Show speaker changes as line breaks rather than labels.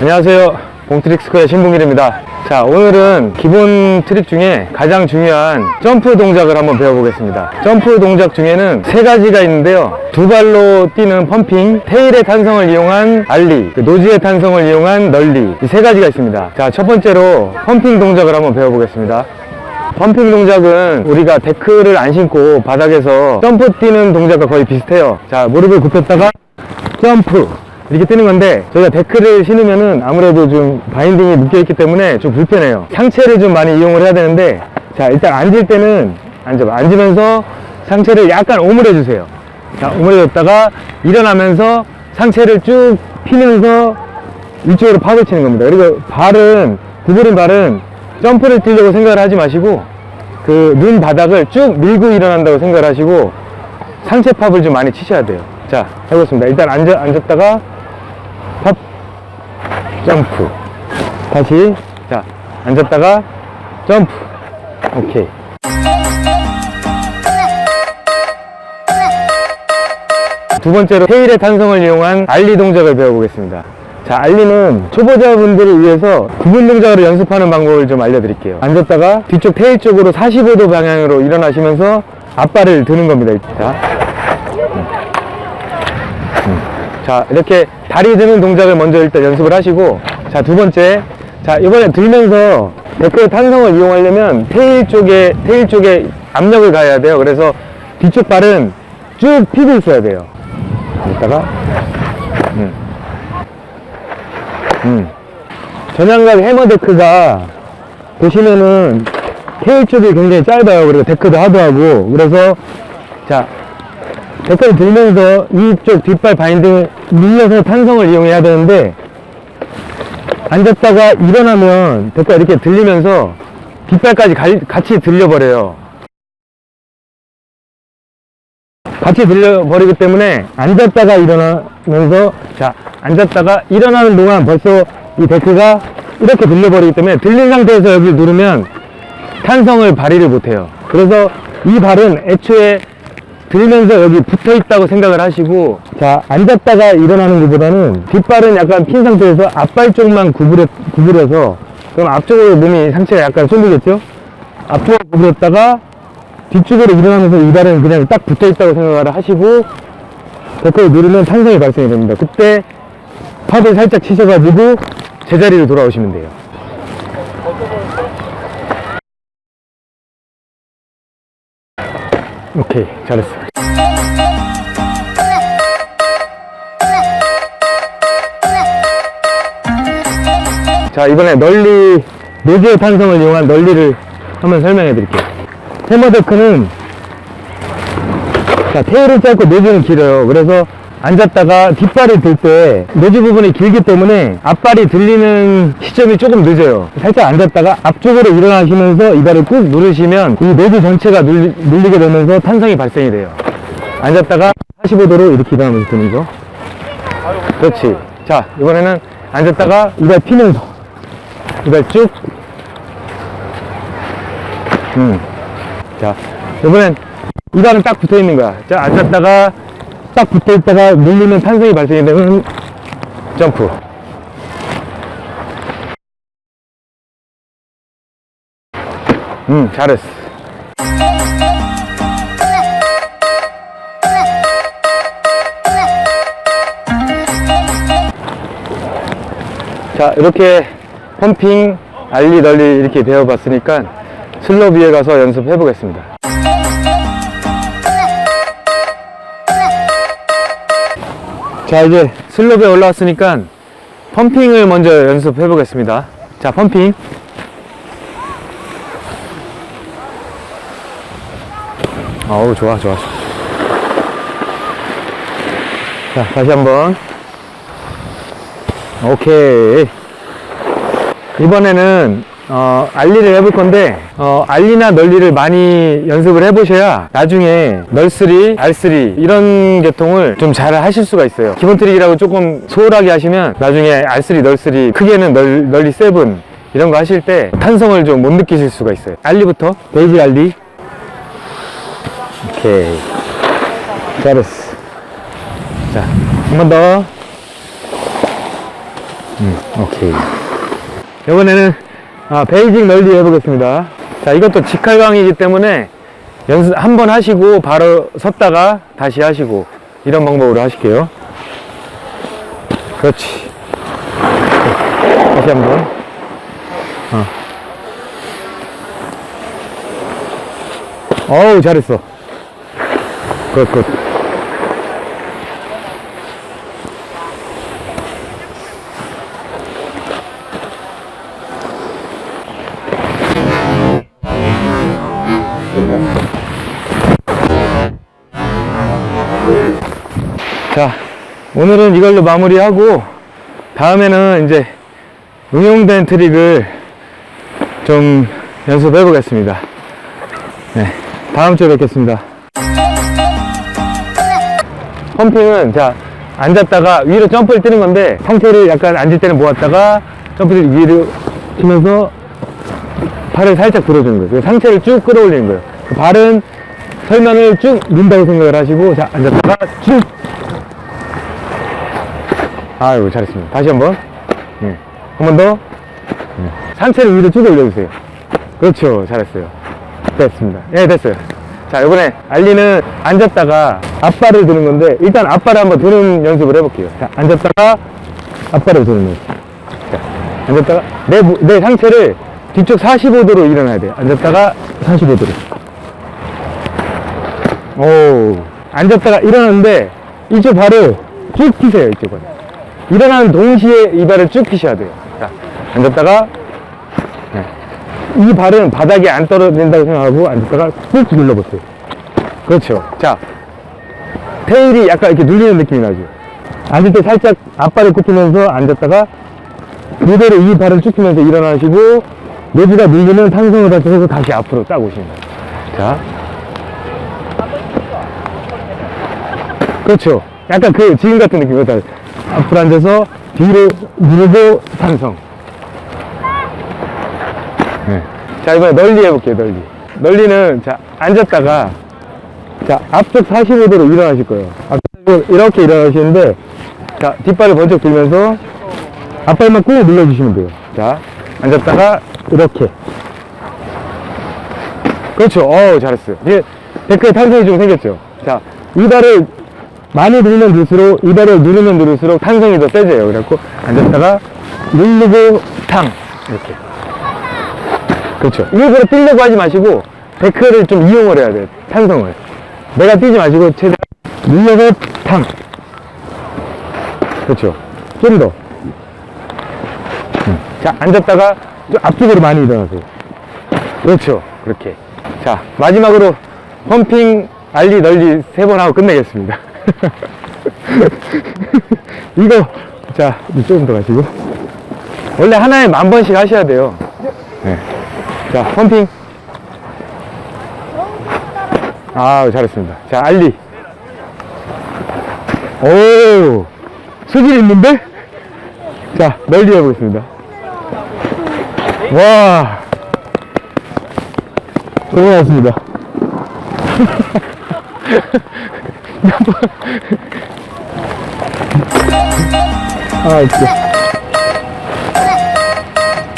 안녕하세요. 봉트릭스코의 신봉길입니다. 자, 오늘은 기본 트릭 중에 가장 중요한 점프 동작을 한번 배워보겠습니다. 점프 동작 중에는 세 가지가 있는데요. 두 발로 뛰는 펌핑, 테일의 탄성을 이용한 알리, 그 노즈의 탄성을 이용한 널리, 이 세 가지가 있습니다. 자, 첫 번째로 펌핑 동작을 한번 배워보겠습니다. 펌핑 동작은 우리가 데크를 안 신고 바닥에서 점프 뛰는 동작과 거의 비슷해요. 자, 무릎을 굽혔다가 점프. 이렇게 뛰는 건데 저희가 데크를 신으면은 아무래도 좀 바인딩이 묶여있기 때문에 좀 불편해요. 상체를 좀 많이 이용을 해야 되는데 자 일단 앉을 때는 앉아봐. 앉으면서 상체를 약간 오므려 주세요. 자 오므려 줬다가 일어나면서 상체를 쭉 피면서 이쪽으로 파고 치는 겁니다. 그리고 발은 구부린 발은 점프를 뛰려고 생각을 하지 마시고 그 눈 바닥을 쭉 밀고 일어난다고 생각을 하시고 상체 팝을 좀 많이 치셔야 돼요. 자, 해보겠습니다. 일단 앉아, 앉았다가, 팝, 점프. 다시, 자, 앉았다가, 점프. 오케이. 두 번째로 테일의 탄성을 이용한 알리 동작을 배워보겠습니다. 자, 알리는 초보자분들을 위해서 구분 동작으로 연습하는 방법을 좀 알려드릴게요. 앉았다가 뒤쪽 테일 쪽으로 45도 방향으로 일어나시면서 앞발을 드는 겁니다. 자, 자 이렇게 다리 드는 동작을 먼저 일단 연습을 하시고 자 두 번째 자 이번에 들면서 데크 탄성을 이용하려면 테일 쪽에 테일 쪽에 압력을 가해야 돼요 그래서 뒤쪽 발은 쭉 피고 있어야 돼요 이따가 음. 음. 전향각 해머 데크가 보시면은 쪽이 굉장히 짧아요. 그리고 데크도 하드하고. 그래서 자 데크를 들면서 이쪽 뒷발 바인딩을 밀려서 탄성을 이용해야 되는데 앉았다가 일어나면 데크가 이렇게 들리면서 뒷발까지 갈- 같이 들려버려요. 같이 들려버리기 때문에 앉았다가 일어나 면서 자 앉았다가 일어나는 동안 벌써 이 데크가 이렇게 들려버리기 때문에 들린 상태에서 여기 누르면 탄성을 발휘를 못해요. 그래서 이 발은 애초에 들면서 여기 붙어 있다고 생각을 하시고 자 앉았다가 일어나는 것보다는 뒷발은 약간 핀 상태에서 앞발 쪽만 구부려, 구부려서 그럼 앞쪽으로 몸이 상체가 약간 쏠리겠죠? 앞쪽으로 구부렸다가 뒤쪽으로 일어나면서 이 발은 그냥 딱 붙어 있다고 생각을 하시고 데크를 누르면 탄성이 발생이 됩니다. 그때 팝을 살짝 치셔가지고 제자리로 돌아오시면 돼요. 오케이 잘했어. 자 이번에 널리 노즈의 탄성을 이용한 널리를 한번 설명해 드릴게요. 테머데크는 자 테일은 짧고 노즈는 길어요. 그래서 앉았다가 뒷발을 들때 노즈 부분이 길기 때문에 앞발이 들리는 시점이 조금 늦어요. 살짝 앉았다가 앞쪽으로 일어나시면서 이 발을 꾹 누르시면 이 노즈 전체가 눌리, 눌리게 되면서 탄성이 발생이 돼요. 앉았다가 45도로 이렇게 일어나면서 드는 거 그렇지. 자 이번에는 앉았다가 이 발 피면서 이 발 쭉. 음. 자, 이번엔 이 발은 딱 붙어 있는 거야. 자, 앉았다가 딱 붙어 있다가 눌리면 탄성이 발생이 되면 점프. 음, 잘했어. 자, 이렇게 펌핑, 알리, 널리 이렇게 배워봤으니까 슬롭 위에 가서 연습해 보겠습니다. 자, 이제 슬롭에 올라왔으니까 펌핑을 먼저 연습해 보겠습니다. 자, 펌핑. 어우, 좋아, 좋아. 자, 다시 한번. 오케이. 이번에는 어, 알리를 해볼 건데 어, 알리나 널리를 많이 연습을 해보셔야 나중에 널쓰리, 알쓰리 이런 계통을 좀 잘 하실 수가 있어요 기본 트릭이라고 조금 소홀하게 하시면 나중에 알쓰리, 널쓰리 크게는 널, 널리 세븐 이런 거 하실 때 탄성을 좀 못 느끼실 수가 있어요 알리부터 베이지 알리 오케이 잘했어. 자, 한 번 더. 음, 오케이. 이번에는 아, 베이직 널리 해보겠습니다. 자, 이것도 직할강이기 때문에 연습 한 번 하시고 바로 섰다가 다시 하시고 이런 방법으로 하실게요. 그렇지. 다시 한 번. 어. 어우, 잘했어. 굿, 굿. 자, 오늘은 이걸로 마무리하고, 다음에는 이제 응용된 트릭을 좀 연습해 보겠습니다. 네, 다음 주에 뵙겠습니다. 펌핑은 자 앉았다가 위로 점프를 뛰는 건데 상체를 약간 앉을 때는 모았다가 점프를 위로 치면서 발을 살짝 들어주는 거예요. 상체를 쭉 끌어올리는 거예요. 그 발은 설면을 쭉 민다고 생각을 하시고 자 앉았다가 쭉 아유 잘했습니다. 다시 한번 네. 한번 더 네. 상체를 위로 쭉 올려주세요. 그렇죠 잘했어요. 됐습니다. 예 됐어요. 자 이번에 알리는 앉았다가 앞발을 드는 건데 일단 앞발을 한번 드는 연습을 해볼게요. 자 앉았다가 앞발을 드는 연습. 자 앉았다가 내, 무- 내 상체를 뒤쪽 45도로 일어나야 돼요. 앉았다가 45도로. 오 앉았다가 일어났는데 이쪽 발을 쭉 피세요 이쪽은. 일어나는 동시에 이 발을 쭉 피셔야 돼요. 자 앉았다가 네. 이 발은 바닥에 안 떨어진다고 생각하고 앉았다가 꾹 눌러보세요. 그렇죠. 자, 테일이 약간 이렇게 눌리는 느낌이 나죠. 앉을 때 살짝 앞발을 굽히면서 앉았다가 그대로 이 발을 쭉 펴면서 일어나시고 내부가 눌리는 탄성을 하셔서 다시 앞으로 딱 오시는 거예요. 자. 그렇죠. 약간 그 지금 같은 느낌이다. 앞으로 앉아서 뒤로 누르고 탄성. 네. 자, 이번에 널리 해볼게요, 널리. 널리는, 자, 앉았다가, 자, 앞쪽 45도로 일어나실 거예요. 앞쪽 이렇게 일어나시는데, 자, 뒷발을 번쩍 들면서, 앞발만 꾹 눌러주시면 돼요. 자, 앉았다가, 이렇게. 그렇죠. 어우, 잘했어요. 이게, 데크에 탄성이 좀 생겼죠. 자, 이 발을 많이 누르면 누를수록, 이 발을 누르면 누를수록 탄성이 더 세져요. 그래갖고, 앉았다가, 누르고, 탕. 이렇게. 그렇죠. 일부러 뛰려고 하지 마시고 데크를 좀 이용을 해야 돼요. 탄성을. 내가 뛰지 마시고 최대한 눌려서 탕. 그렇죠. 좀 더. 음. 자, 앉았다가 좀 앞쪽으로 많이 일어나세요. 그렇죠. 그렇게. 자, 마지막으로 펌핑, 알리, 널리 세 번 하고 끝내겠습니다. 이거, 자, 조금 더 가시고. 원래 하나에 만 번씩 하셔야 돼요. 네. 자, 펌핑. 아, 잘했습니다. 자, 알리. 오, 소질 있는데? 자, 널리 해보겠습니다. 와, 고생하셨습니다. 아, 진짜.